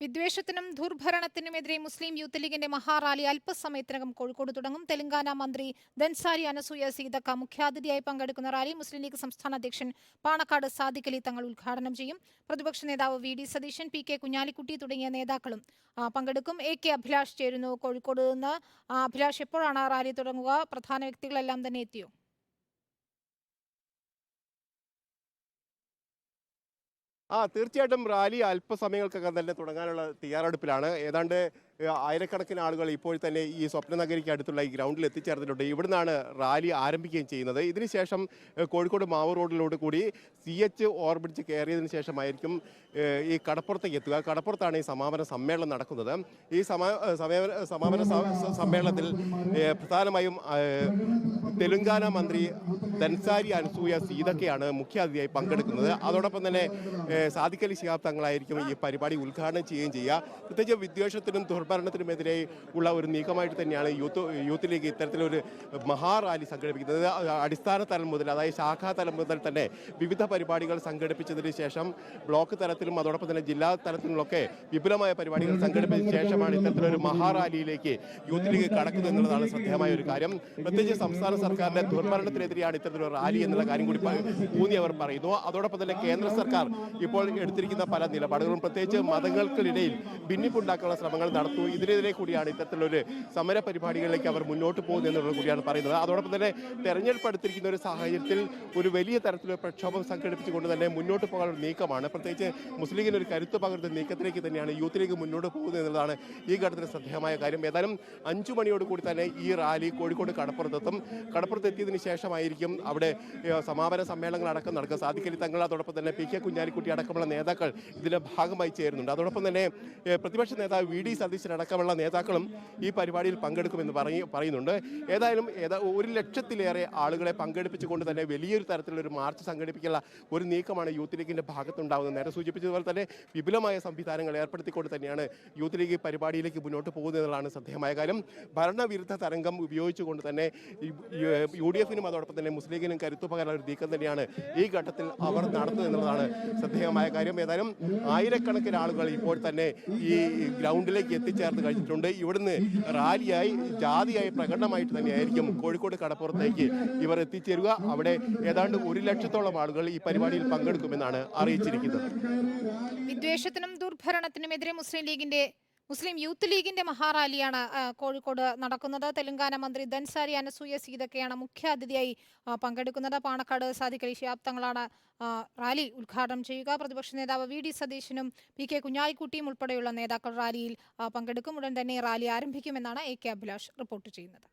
വിദ്വേഷത്തിനും ദുർഭരണത്തിനുമെതിരെ മുസ്ലിം youth ലീഗിന്റെ മഹാറാലി അല്പസമയത്തിനകം കോഴിക്കോട് തുടങ്ങും. തെലങ്കാന മന്ത്രി ദൻസാരി അനസൂയ സീതക്ക മുഖ്യാതിഥിയായി പങ്കെടുക്കുന്ന റാലി മുസ്ലിം ലീഗ് സംസ്ഥാന അധ്യക്ഷൻ പാണക്കാട് സാദിഖലി തങ്ങൾ ഉദ്ഘാടനം ചെയ്യും. പ്രതിപക്ഷ നേതാവ് V D Satheesan P K Kunhalikutty തുടങ്ങിയ നേതാക്കളും പങ്കെടുക്കും. എ കെ അഭിലാഷ് ചേരുന്നു കോഴിക്കോട് നിന്ന്. അഭിലാഷ് എപ്പോഴാണ് റാലി തുടങ്ങുക? പ്രധാന വ്യക്തികളെല്ലാം തന്നെ എത്തിയോ? ആ തീർച്ചയായിട്ടും റാലി അല്പസമയങ്ങൾക്കകം തന്നെ തുടങ്ങാനുള്ള തയ്യാറെടുപ്പിലാണ്. ഏതാണ്ട് ആയിരക്കണക്കിന് ആളുകൾ ഇപ്പോൾ തന്നെ ഈ സ്വപ്ന നഗരിക്ക് അടുത്തുള്ള ഈ ഗ്രൗണ്ടിൽ എത്തിച്ചേർന്നിട്ടുണ്ട്. ഇവിടുന്നാണ് റാലി ആരംഭിക്കുകയും ചെയ്യുന്നത്. ഇതിനുശേഷം കോഴിക്കോട് മാവ് റോഡിലൂടെ കൂടി സി എച്ച് ഓവർബ്രിഡ്ജ് കയറിയതിനു ശേഷമായിരിക്കും ഈ കടപ്പുറത്തേക്ക് എത്തുക. കടപ്പുറത്താണ് ഈ സമാപന സമ്മേളനം നടക്കുന്നത്. ഈ സമാ സമാപന സമ്മേളനത്തിൽ പ്രധാനമായും തെലുങ്കാന മന്ത്രി ധൻസാരി അനസൂയ സീതക്കയാണ് മുഖ്യാതിഥിയായി പങ്കെടുക്കുന്നത്. അതോടൊപ്പം തന്നെ സാദിഖലി ശിഹാബ് തങ്ങളായിരിക്കും ഈ പരിപാടി ഉദ്ഘാടനം ചെയ്യുകയും ചെയ്യുക. പ്രത്യേകിച്ച് വിദ്വേഷത്തിനും ദുർഭരണത്തിനുമെതിരെ ഉള്ള ഒരു നീക്കമായിട്ട് തന്നെയാണ് യൂത്ത് യൂത്ത് ലീഗ് ഇത്തരത്തിലൊരു മഹാറാലി സംഘടിപ്പിക്കുന്നത്. അടിസ്ഥാന തലം മുതൽ അതായത് ശാഖാ തലം മുതൽ തന്നെ വിവിധ പരിപാടികൾ സംഘടിപ്പിച്ചതിന് ശേഷം ബ്ലോക്ക് തലത്തിലും അതോടൊപ്പം തന്നെ ജില്ലാ തലത്തിലുമൊക്കെ വിപുലമായ പരിപാടികൾ സംഘടിപ്പിച്ച ശേഷമാണ് ഇത്തരത്തിലൊരു മഹാറാലിയിലേക്ക് യൂത്ത് ലീഗ് കടക്കുന്നത് എന്നുള്ളതാണ് ശ്രദ്ധേയമായ ഒരു കാര്യം. പ്രത്യേകിച്ച് സംസ്ഥാന സർക്കാരിന്റെ ദുർഭരണത്തിനെതിരെയാണ് ഇത്തരത്തിലൊരു റാലി എന്നുള്ള കാര്യം കൂടി ഊന്നി അവർ പറയുന്നു. അതോടൊപ്പം തന്നെ കേന്ദ്ര സർക്കാർ ഇപ്പോൾ എടുത്തിരിക്കുന്ന പല നിലപാടുകളും പ്രത്യേകിച്ച് മതങ്ങൾക്കിടയിൽ ഭിന്നിപ്പുണ്ടാക്കാനുള്ള ശ്രമങ്ങൾ നടത്തുന്നു ഇതിനെതിരെ കൂടിയാണ് ഇത്തരത്തിലൊരു സമര പരിപാടികളിലേക്ക് അവർ മുന്നോട്ട് പോകുന്നത് എന്നുള്ളത് കൂടിയാണ് പറയുന്നത്. അതോടൊപ്പം തന്നെ തെരഞ്ഞെടുപ്പ് അടുത്തിരിക്കുന്ന ഒരു സാഹചര്യത്തിൽ ഒരു വലിയ തരത്തിലുള്ള പ്രക്ഷോഭം സംഘടിപ്പിച്ചുകൊണ്ട് തന്നെ മുന്നോട്ട് പോകാനുള്ള നീക്കമാണ്. പ്രത്യേകിച്ച് മുസ്ലിം ലീഗിന് ഒരു കരുത്ത് പകർന്ന നീക്കത്തിലേക്ക് തന്നെയാണ് യൂത്ത് ലീഗ് മുന്നോട്ട് പോകുന്നത് എന്നുള്ളതാണ് ഈ ഘട്ടത്തിൽ ശ്രദ്ധേയമായ കാര്യം. ഏതായാലും അഞ്ചു മണിയോട് കൂടി തന്നെ ഈ റാലി കോഴിക്കോട് കടപ്പുറത്തെത്തും. കടപ്പുറത്ത് എത്തിയതിനു ശേഷമായിരിക്കും അവിടെ സമാപന സമ്മേളനങ്ങൾ അടക്കം നടക്കുക. സാധിക്കലി തങ്ങൾ അതോടൊപ്പം തന്നെ പി കെ കുഞ്ഞാലിക്കുട്ടി അടക്കമുള്ള നേതാക്കൾ ഇതിന്റെ ഭാഗമായി ചേരുന്നുണ്ട്. അതോടൊപ്പം തന്നെ പ്രതിപക്ഷ നേതാവ് വി ഡി സതീശൻ അടക്കമുള്ള നേതാക്കളും ഈ പരിപാടിയിൽ പങ്കെടുക്കുമെന്ന് പറയ പറയുന്നുണ്ട്. ഏതായാലും ഏതാ ഒരു ലക്ഷത്തിലേറെ ആളുകളെ പങ്കെടുപ്പിച്ചുകൊണ്ട് തന്നെ വലിയൊരു തരത്തിലുള്ള ഒരു മാർച്ച് സംഘടിപ്പിക്കുന്ന ഒരു നീക്കമാണ് യൂത്ത് ലീഗിന്റെ ഭാഗത്തുണ്ടാകുന്നത് നേരെ സൂചിപ്പിച്ചതുപോലെ തന്നെ വിപുലമായ സംവിധാനങ്ങൾ ഏർപ്പെടുത്തിക്കൊണ്ട് തന്നെയാണ് യൂത്ത് ലീഗ് പരിപാടിയിലേക്ക് മുന്നോട്ട് പോകുന്നത് എന്നുള്ളതാണ് ശ്രദ്ധേയമായ കാര്യം. ഭരണവിരുദ്ധ തരംഗം ഉപയോഗിച്ചുകൊണ്ട് തന്നെ യു ഡി എഫിനും അതോടൊപ്പം തന്നെ മുസ്ലിം ലീഗിനും കരുത്തു പകരാനുള്ള ഒരു നീക്കം തന്നെയാണ് ഈ ഘട്ടത്തിൽ അവർ നടത്തുന്നത് എന്നുള്ളതാണ് ശ്രദ്ധേയമായ കാര്യം. ഏതായാലും ആയിരക്കണക്കിന് ആളുകൾ ഇപ്പോൾ തന്നെ ഈ ഗ്രൗണ്ടിലേക്ക് എത്തിച്ചേർന്ന് കഴിഞ്ഞിട്ടുണ്ട് ഇവിടുന്ന് റാലിയായി ജാതിയായി പ്രകടനമായിട്ട് തന്നെയായിരിക്കും കോഴിക്കോട് കടപ്പുറത്തേക്ക് ഇവർ എത്തിച്ചേരുക. അവിടെ ഏതാണ്ട് ഒരു ലക്ഷത്തോളം ആളുകൾ ഈ പരിപാടിയിൽ പങ്കെടുക്കുമെന്നാണ് അറിയിച്ചിരിക്കുന്നത്. വിദ്വേഷത്തിനും ദുർഭരണത്തിനുമെതിരെ മുസ്ലിം ലീഗിന്റെ മുസ്ലിം യൂത്ത് ലീഗിന്റെ മഹാറാലിയാണ് കോഴിക്കോട് നടക്കുന്നത്. തെലങ്കാന മന്ത്രി ധൻസാരി അനസൂയ സീതക്കെയാണ് മുഖ്യ അതിഥിയായി പങ്കെടുക്കുന്നത്. പാണക്കാട് സാദിഖ് അലി ശിഹാബ് റാലി ഉദ്ഘാടനം ചെയ്യുക. പ്രതിപക്ഷ നേതാവ് വി. ഡി. സതീശനും പി. കെ. കുഞ്ഞാലിക്കുട്ടിയും ഉൾപ്പെടെയുള്ള നേതാക്കൾ റാലിയിൽ പങ്കെടുക്കും. ഉടൻ തന്നെ റാലി ആരംഭിക്കുമെന്നാണ് എ. കെ. അഭിലാഷ് റിപ്പോർട്ട് ചെയ്യുന്നത്.